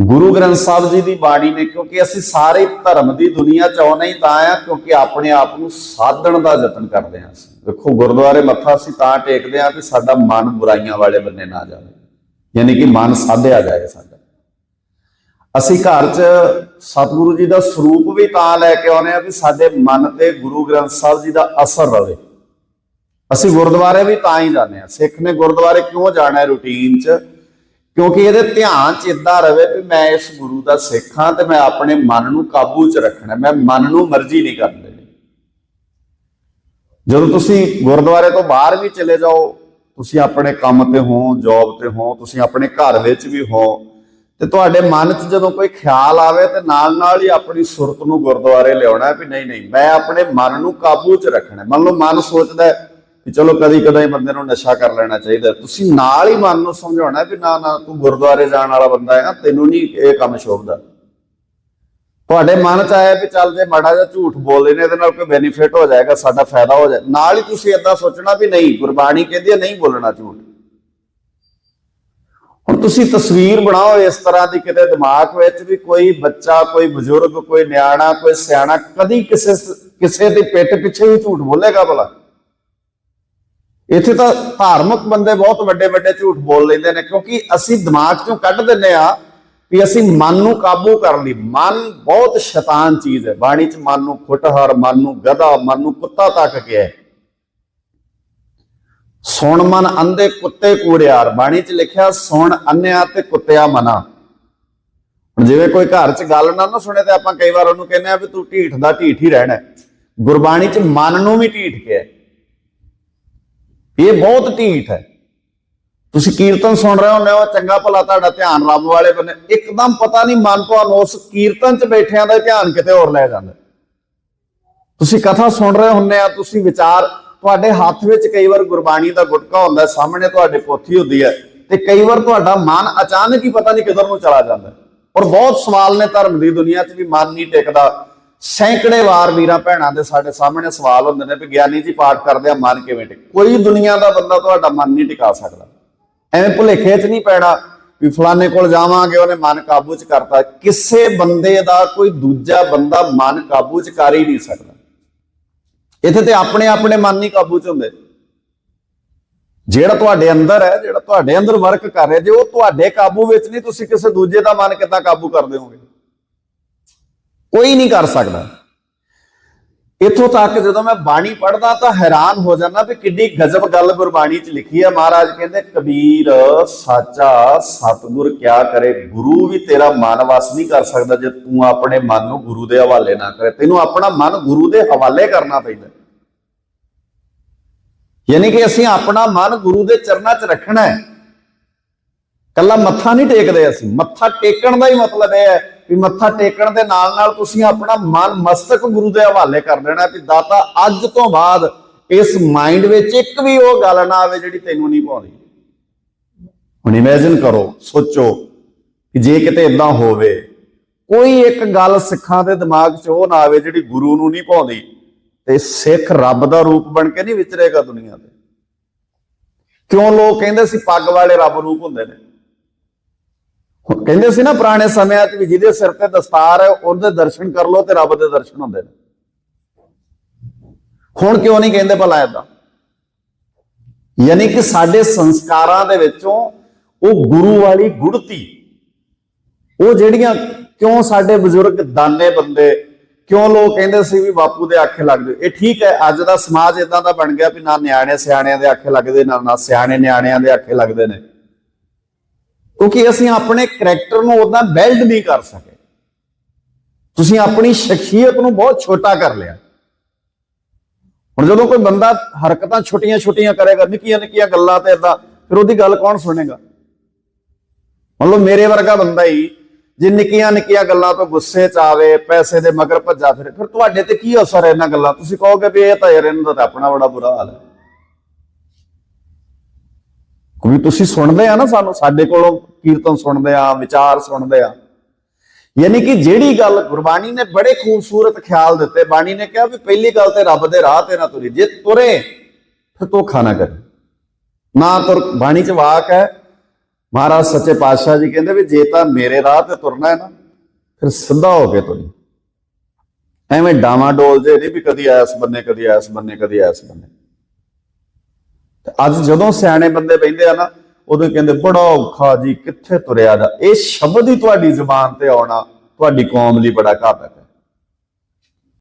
ਗੁਰੂ ਗ੍ਰੰਥ ਸਾਹਿਬ ਜੀ ਦੀ ਬਾਣੀ ਨੇ, ਕਿਉਂਕਿ ਅਸੀਂ ਸਾਰੇ ਧਰਮ ਦੀ ਦੁਨੀਆ ਚ ਆਉਣਾ ਹੀ ਤਾਂ ਆ, ਕਿਉਂਕਿ ਆਪਣੇ ਆਪ ਨੂੰ ਸਾਧਣ ਦਾ ਯਤਨ ਕਰਦੇ ਹਾਂ ਅਸੀਂ। ਵੇਖੋ ਗੁਰਦੁਆਰੇ ਮੱਥਾ ਅਸੀਂ ਤਾਂ ਟੇਕਦੇ ਹਾਂ ਕਿ ਸਾਡਾ ਮਨ ਬੁਰਾਈਆਂ ਵਾਲੇ ਬੰਨੇ ਨਾ ਜਾਵੇ। ਯਾਨੀ ਕਿ ਮਨ ਸਾਧਿਆ ਜਾਏ ਸਾਡਾ। ਅਸੀਂ ਘਰ 'ਚ ਸਤਿਗੁਰੂ ਜੀ ਦਾ ਸਰੂਪ ਵੀ ਤਾਂ ਲੈ ਕੇ ਆਉਨੇ ਆ ਵੀ ਸਾਡੇ ਮਨ ਤੇ ਗੁਰੂ ਗ੍ਰੰਥ ਸਾਹਿਬ ਜੀ ਦਾ ਅਸਰ ਰਵੇ। ਅਸੀਂ ਗੁਰਦੁਆਰੇ ਵੀ ਤਾਂ ਹੀ ਜਾਂਦੇ ਆ ਸਿੱਖ ਨੇ ਗੁਰਦੁਆਰੇ ਕਿਉਂ ਜਾਣਾ ਹੈ ਰੂਟੀਨ 'ਚ? ਕਿਉਂਕਿ ਇਹਦੇ ਧਿਆਨ 'ਚ ਇਦਾਂ ਰਵੇ ਵੀ ਮੈਂ ਇਸ ਗੁਰੂ ਦਾ ਸਿੱਖ ਹਾਂ ਤੇ ਮੈਂ ਆਪਣੇ ਮਨ ਨੂੰ ਕਾਬੂ 'ਚ ਰੱਖਣਾ, ਮੈਂ ਮਨ ਨੂੰ ਮਰਜ਼ੀ ਨਹੀਂ ਕਰਨ ਦੇਣੀ। ਜਦੋਂ ਤੁਸੀਂ ਗੁਰਦੁਆਰੇ ਤੋਂ ਬਾਹਰ ਵੀ ਚਲੇ ਜਾਓ, ਤੁਸੀਂ ਆਪਣੇ ਕੰਮ ਤੇ ਹੋ ਜੌਬ ਤੇ ਹੋ, ਤੁਸੀਂ ਆਪਣੇ ਘਰ ਵਿੱਚ ਵੀ ਹੋ, ਤੇ ਤੁਹਾਡੇ ਮਨ 'ਚ ਜਦੋਂ ਕੋਈ ਖਿਆਲ ਆਵੇ ਤੇ ਨਾਲ ਨਾਲ ਹੀ ਆਪਣੀ ਸੁਰਤ ਨੂੰ ਗੁਰਦੁਆਰੇ ਲਿਆਉਣਾ ਵੀ ਨਹੀਂ ਨਹੀਂ, ਮੈਂ ਆਪਣੇ ਮਨ ਨੂੰ ਕਾਬੂ 'ਚ ਰੱਖਣਾ। ਮੰਨ ਲਓ ਮਨ ਸੋਚਦਾ ਕਿ ਚਲੋ ਕਦੀ ਕਦਾਈ ਬੰਦੇ ਨੂੰ ਨਸ਼ਾ ਕਰ ਲੈਣਾ ਚਾਹੀਦਾ। ਤੁਸੀਂ ਨਾਲ ਹੀ ਮਨ ਨੂੰ ਸਮਝਾਉਣਾ ਵੀ ਨਾ ਨਾ, ਤੂੰ ਗੁਰਦੁਆਰੇ ਜਾਣ ਵਾਲਾ ਬੰਦਾ ਹੈ ਨਾ ਤੈਨੂੰ ਨਹੀਂ ਇਹ ਕੰਮ ਸ਼ੋਭਦਾ। ਤੁਹਾਡੇ ਮਨ 'ਚ ਆਇਆ ਵੀ ਚੱਲ ਜੇ ਮਾੜਾ ਜਿਹਾ ਝੂਠ ਬੋਲ ਲੈਨੇ ਇਹਦੇ ਨਾਲ ਕੋਈ ਬੈਨੀਫਿਟ ਹੋ ਜਾਏਗਾ, ਸਾਡਾ ਫਾਇਦਾ ਹੋ ਜਾਏ। ਨਾਲ ਹੀ ਤੁਸੀਂ ਇਦਾਂ ਸੋਚਣਾ ਵੀ ਨਹੀਂ, ਗੁਰਬਾਣੀ ਕਹਿੰਦੀ ਹੈ ਨਹੀਂ ਬੋਲਣਾ ਝੂਠ। ਹੁਣ ਤੁਸੀਂ ਤਸਵੀਰ ਬਣਾਓ ਇਸ ਤਰ੍ਹਾਂ ਦੀ ਕਿਤੇ ਦਿਮਾਗ ਵਿੱਚ ਵੀ ਕੋਈ ਬੱਚਾ, ਕੋਈ ਬਜ਼ੁਰਗ, ਕੋਈ ਨਿਆਣਾ, ਕੋਈ ਸਿਆਣਾ ਕਦੀ ਕਿਸੇ ਕਿਸੇ ਦੀ ਪਿੱਠ ਪਿੱਛੇ ਹੀ ਝੂਠ ਬੋਲੇਗਾ ਭਲਾ। ਇੱਥੇ ਤਾਂ ਧਾਰਮਿਕ ਬੰਦੇ ਬਹੁਤ ਵੱਡੇ ਵੱਡੇ ਝੂਠ ਬੋਲ ਲੈਂਦੇ ਨੇ, ਕਿਉਂਕਿ ਅਸੀਂ ਦਿਮਾਗ ਚੋਂ ਕੱਢ ਦਿੰਨੇ ਆ ਵੀ ਅਸੀਂ ਮਨ ਨੂੰ ਕਾਬੂ ਕਰਨ ਲਈ, ਮਨ ਬਹੁਤ ਸ਼ੈਤਾਨ ਚੀਜ਼ ਹੈ, ਬਾਣੀ ਚ ਮਨ ਨੂੰ ਖੁੱਟਹਰ, ਮਨ ਨੂੰ ਗਧਾ, ਮਨ ਨੂੰ ਕੁੱਤਾ ਤੱਕ ਗਿਆ ਹੈ। ਸੁਣ ਮਨ ਅੰਧੇ ਕੁੱਤੇ ਕੂੜਿਆਰ, ਬਾਣੀ ਚ ਲਿਖਿਆ ਸੁਣ ਅੰਨਿਆ ਤੇ ਕੁੱਤਿਆ ਮਨਾ। ਜਿਵੇਂ ਕੋਈ ਘਰ ਚ ਗੱਲ ਨਾ ਨਾ ਸੁਣੇ ਤੇ ਆਪਾਂ ਕਈ ਵਾਰ ਉਹਨੂੰ ਕਹਿੰਦੇ ਆ ਵੀ ਤੂੰ ਢੀਠ ਦਾ ਢੀਠ ਹੀ ਰਹਿਣਾ ਗੁਰਬਾਣੀ ਚ ਮਨ ਨੂੰ ਵੀ ਢੀਠ ਕਿਹਾ ਹੈ। ਇਹ ਬਹੁਤ ਢੀਠ ਹੈ। ਤੁਸੀਂ ਕੀਰਤਨ ਸੁਣ ਰਹੇ ਹੁੰਦੇ ਹੋ, ਚੰਗਾ ਭਲਾ ਤੁਹਾਡਾ ਧਿਆਨ ਰੱਬ ਵਾਲੇ ਬੰਨੇ ਇੱਕਦਮ ਪਤਾ ਨਹੀਂ ਮਨ ਤੁਹਾਨੂੰ ਉਸ ਕੀਰਤਨ 'ਚ ਬੈਠਿਆਂ ਦਾ ਧਿਆਨ ਕਿਤੇ ਹੋਰ ਲੈ ਜਾਂਦਾ। ਤੁਸੀਂ ਕਥਾ ਸੁਣ ਰਹੇ ਹੁੰਦੇ ਆ, ਤੁਸੀਂ ਵਿਚਾਰ ਤੁਹਾਡੇ ਹੱਥ ਵਿੱਚ ਕਈ ਵਾਰ ਗੁਰਬਾਣੀ ਦਾ ਗੁਟਕਾ ਹੁੰਦਾ, ਸਾਹਮਣੇ ਤੁਹਾਡੇ ਪੋਥੀ ਹੁੰਦੀ ਹੈ ਤੇ ਕਈ ਵਾਰ ਤੁਹਾਡਾ ਮਨ ਅਚਾਨਕ ਹੀ ਪਤਾ ਨਹੀਂ ਕਿਧਰ ਨੂੰ ਚਲਾ ਜਾਂਦਾ। ਔਰ ਬਹੁਤ ਸਵਾਲ ਨੇ ਧਰਮ ਦੀ ਦੁਨੀਆ 'ਚ ਵੀ ਮਨ ਨਹੀਂ ਟਿਕਦਾ। ਸੈਂਕੜੇ ਵਾਰ ਵੀਰਾਂ ਭੈਣਾਂ ਦੇ ਸਾਡੇ ਸਾਹਮਣੇ ਸਵਾਲ ਹੁੰਦੇ ਨੇ ਵੀ ਗਿਆਨੀ ਜੀ ਪਾਠ ਕਰਦੇ ਆ, ਮਨ ਕਿਵੇਂ ਟਿਕ? ਕੋਈ ਦੁਨੀਆ ਦਾ ਬੰਦਾ ਤੁਹਾਡਾ ਮਨ ਨਹੀਂ ਟਿਕਾ ਸਕਦਾ। ਐਵੇਂ ਭੁਲੇਖੇ 'ਚ ਨਹੀਂ ਪੈਣਾ ਵੀ ਫਲਾਣੇ ਕੋਲ ਜਾਵਾਂਗੇ, ਉਹਨੇ ਮਨ ਕਾਬੂ 'ਚ ਕਰਤਾ। ਕਿਸੇ ਬੰਦੇ ਦਾ ਕੋਈ ਦੂਜਾ ਬੰਦਾ ਮਨ ਕਾਬੂ 'ਚ ਕਰ ਹੀ ਨਹੀਂ ਸਕਦਾ। ਇੱਥੇ ਤੇ ਆਪਣੇ ਆਪਣੇ ਮਨ ਨਹੀਂ ਕਾਬੂ 'ਚ ਹੁੰਦੇ। ਜਿਹੜਾ ਤੁਹਾਡੇ ਅੰਦਰ ਹੈ, ਜਿਹੜਾ ਤੁਹਾਡੇ ਅੰਦਰ ਵਰਕ ਕਰ ਰਿਹਾ, ਜੇ ਉਹ ਤੁਹਾਡੇ ਕਾਬੂ ਵਿੱਚ ਨਹੀਂ, ਤੁਸੀਂ ਕਿਸੇ ਦੂਜੇ ਦਾ ਮਨ ਕਿੱਦਾਂ ਕਾਬੂ ਕਰ ਦਿਓਗੇ ਕੋਈ ਨਹੀਂ ਕਰ ਸਕਦਾ। ਇੱਥੋਂ ਤੱਕ ਜਦੋਂ ਮੈਂ ਬਾਣੀ ਪੜ੍ਹਦਾ ਤਾਂ ਹੈਰਾਨ ਹੋ ਜਾਂਦਾ ਵੀ ਕਿੰਨੀ ਗਜ਼ਬ ਗੱਲ ਗੁਰਬਾਣੀ 'ਚ ਲਿਖੀ ਹੈ ਮਹਾਰਾਜ ਕਹਿੰਦੇ, ਕਬੀਰ, ਸਾਚਾ ਸਤਿਗੁਰ ਕਿਆ ਕਰੇ? ਗੁਰੂ ਵੀ ਤੇਰਾ ਮਨ ਵਸ ਨਹੀਂ ਕਰ ਸਕਦਾ ਜੇ ਤੂੰ ਆਪਣੇ ਮਨ ਨੂੰ ਗੁਰੂ ਦੇ ਹਵਾਲੇ ਨਾ ਕਰੇ। ਤੈਨੂੰ ਆਪਣਾ ਮਨ ਗੁਰੂ ਦੇ ਹਵਾਲੇ ਕਰਨਾ ਪੈਂਦਾ। ਯਾਨੀ ਕਿ ਅਸੀਂ ਆਪਣਾ ਮਨ ਗੁਰੂ ਦੇ ਚਰਨਾਂ 'ਚ ਰੱਖਣਾ ਹੈ। ਕੱਲਾ ਮੱਥਾ ਨਹੀਂ ਟੇਕਦੇ ਅਸੀਂ। ਮੱਥਾ ਟੇਕਣ ਦਾ ਹੀ ਮਤਲਬ ਇਹ ਹੈ ਵੀ ਮੱਥਾ ਟੇਕਣ ਦੇ ਨਾਲ ਨਾਲ ਤੁਸੀਂ ਆਪਣਾ ਮਨ ਮਸਤਕ ਗੁਰੂ ਦੇ ਹਵਾਲੇ ਕਰ ਦੇਣਾ ਵੀ ਦਾਤਾ, ਅੱਜ ਤੋਂ ਬਾਅਦ ਇਸ ਮਾਈਂਡ ਵਿੱਚ ਇੱਕ ਵੀ ਉਹ ਗੱਲ ਨਾ ਆਵੇ ਜਿਹੜੀ ਤੈਨੂੰ ਨਹੀਂ ਪਾਉਂਦੀ ਹੁਣ ਇਮੇਜਿਨ ਕਰੋ, ਸੋਚੋ ਕਿ ਜੇ ਕਿਤੇ ਇਦਾਂ ਹੋਵੇ, ਕੋਈ ਇੱਕ ਗੱਲ ਸਿੱਖਾਂ ਦੇ ਦਿਮਾਗ 'ਚ ਉਹ ਨਾ ਆਵੇ ਜਿਹੜੀ ਗੁਰੂ ਨੂੰ ਨਹੀਂ ਪਾਉਂਦੀ ਤੇ ਸਿੱਖ ਰੱਬ ਦਾ ਰੂਪ ਬਣ ਕੇ ਨਹੀਂ ਵਿਚਰੇਗਾ ਦੁਨੀਆ ਤੇ ਕਿਉਂ ਲੋਕ ਕਹਿੰਦੇ ਸੀ ਪੱਗ ਵਾਲੇ ਰੱਬ ਰੂਪ ਹੁੰਦੇ ਨੇ? ਕਹਿੰਦੇ ਸੀ ਨਾ ਪੁਰਾਣੇ ਸਮਿਆਂ 'ਚ ਵੀ ਜਿਹਦੇ ਸਿਰ ਤੇ ਦਸਤਾਰ ਹੈ, ਉਹਦੇ ਦਰਸ਼ਨ ਕਰ ਲੋ ਤੇ ਰੱਬ ਦੇ ਦਰਸ਼ਨ ਹੁੰਦੇ ਨੇ। ਹੁਣ ਕਿਉਂ ਨਹੀਂ ਕਹਿੰਦੇ ਭਲਾ ਏਦਾਂ? ਯਾਨੀ ਕਿ ਸਾਡੇ ਸੰਸਕਾਰਾਂ ਦੇ ਵਿੱਚੋਂ ਉਹ ਗੁਰੂ ਵਾਲੀ ਗੁੜਤੀ, ਉਹ ਜਿਹੜੀਆਂ ਕਿਉਂ ਸਾਡੇ ਬਜ਼ੁਰਗ ਦਾਨੇ ਬੰਦੇ, ਕਿਉਂ ਲੋਕ ਕਹਿੰਦੇ ਸੀ ਵੀ ਬਾਪੂ ਦੇ ਆਖੇ ਲੱਗਦੇ? ਇਹ ਠੀਕ ਹੈ, ਅੱਜ ਦਾ ਸਮਾਜ ਇਦਾਂ ਦਾ ਬਣ ਗਿਆ ਵੀ ਨਾ ਨਿਆਣੇ ਸਿਆਣਿਆਂ ਦੇ ਆਖੇ ਲੱਗਦੇ, ਨਾ ਨਾ ਸਿਆਣੇ ਨਿਆਣਿਆਂ ਦੇ ਆਖੇ ਲੱਗਦੇ ਨੇ। ਕਿਉਂਕਿ ਅਸੀਂ ਆਪਣੇ ਕੈਰੈਕਟਰ ਨੂੰ ਉਦਾਂ ਬਿਲਡ ਨਹੀਂ ਕਰ ਸਕੇ। ਤੁਸੀਂ ਆਪਣੀ ਸ਼ਖਸੀਅਤ ਨੂੰ ਬਹੁਤ ਛੋਟਾ ਕਰ ਲਿਆ। ਹੁਣ ਜਦੋਂ ਕੋਈ ਬੰਦਾ ਹਰਕਤਾਂ ਛੋਟੀਆਂ-ਛੋਟੀਆਂ ਕਰੇਗਾ ਨਿੱਕੀਆਂ-ਨਿੱਕੀਆਂ ਗੱਲਾਂ ਤੇ ਇਦਾਂ ਫਿਰ ਉਹਦੀ ਗੱਲ ਕੌਣ ਸੁਣੇਗਾ? ਮੰਨ ਲਓ ਮੇਰੇ ਵਰਗਾ ਬੰਦਾ ਹੀ, ਜੇ ਨਿੱਕੀਆਂ-ਨਿੱਕੀਆਂ ਗੱਲਾਂ ਤੋਂ ਗੁੱਸੇ 'ਚ ਆਵੇ, ਪੈਸੇ ਦੇ ਮਗਰ ਭੱਜਾ ਫਿਰੇ, ਫਿਰ ਤੁਹਾਡੇ ਤੇ ਕੀ ਅਸਰ ਹੈ ਇਹਨਾਂ ਗੱਲਾਂ? ਤੁਸੀਂ ਕਹੋਗੇ ਵੀ ਇਹ ਤਾਂ ਯਾਰ ਇਹਨਾਂ ਦਾ ਤਾਂ ਆਪਣਾ ਬੜਾ ਬੁਰਾ ਹਾਲ ਹੈ। ਵੀ ਤੁਸੀਂ ਸੁਣਦੇ ਆ ਨਾ ਸਾਨੂੰ, ਸਾਡੇ ਕੋਲੋਂ ਕੀਰਤਨ ਸੁਣਦੇ ਆ, ਵਿਚਾਰ ਸੁਣਦੇ ਆ। ਯਾਨੀ ਕਿ ਜਿਹੜੀ ਗੱਲ ਗੁਰਬਾਣੀ ਨੇ ਬੜੇ ਖੂਬਸੂਰਤ ਖਿਆਲ ਦਿੱਤੇ, ਬਾਣੀ ਨੇ ਕਿਹਾ ਵੀ ਪਹਿਲੀ ਗੱਲ ਤੇ ਰੱਬ ਦੇ ਰਾਹ ਤੇ ਨਾ ਤੁਰੀ, ਜੇ ਤੁਰੇ, ਫਿਰ ਧੋਖਾ ਨਾ ਕਰੇ। ਨਾ ਤੁਰ, ਬਾਣੀ ਚ ਵਾਕ ਹੈ, ਮਹਾਰਾਜ ਸੱਚੇ ਪਾਤਸ਼ਾਹ ਜੀ ਕਹਿੰਦੇ ਵੀ ਜੇ ਤਾਂ ਮੇਰੇ ਰਾਹ ਤੇ ਤੁਰਨਾ ਹੈ ਨਾ, ਫਿਰ ਸਿੱਧਾ ਹੋ ਕੇ ਤੁਰੀ। ਐਵੇਂ ਡਾਵਾਂ ਡੋਲ ਜੇ ਨਹੀਂ ਵੀ ਕਦੀ ਐਸ ਬੰਨੇ, ਕਦੀ ਐਸ ਬੰਨੇ, ਕਦੀ ਐਸ ਬੰਨੇ। ਤੇ ਅੱਜ ਜਦੋਂ ਸਿਆਣੇ ਬੰਦੇ ਬੈਠਦੇ ਆ ਨਾ, ਉਦੋਂ ਕਹਿੰਦੇ, ਬੜਾ ਔਖਾ ਜੀ, ਕਿੱਥੇ ਤੁਰਿਆ ਜਾ? ਇਹ ਸ਼ਬਦ ਹੀ ਤੁਹਾਡੀ ਜ਼ੁਬਾਨ ਤੇ ਆਉਣਾ, ਤੁਹਾਡੀ ਕੌਮ ਲਈ ਬੜਾ ਘਾਤਕ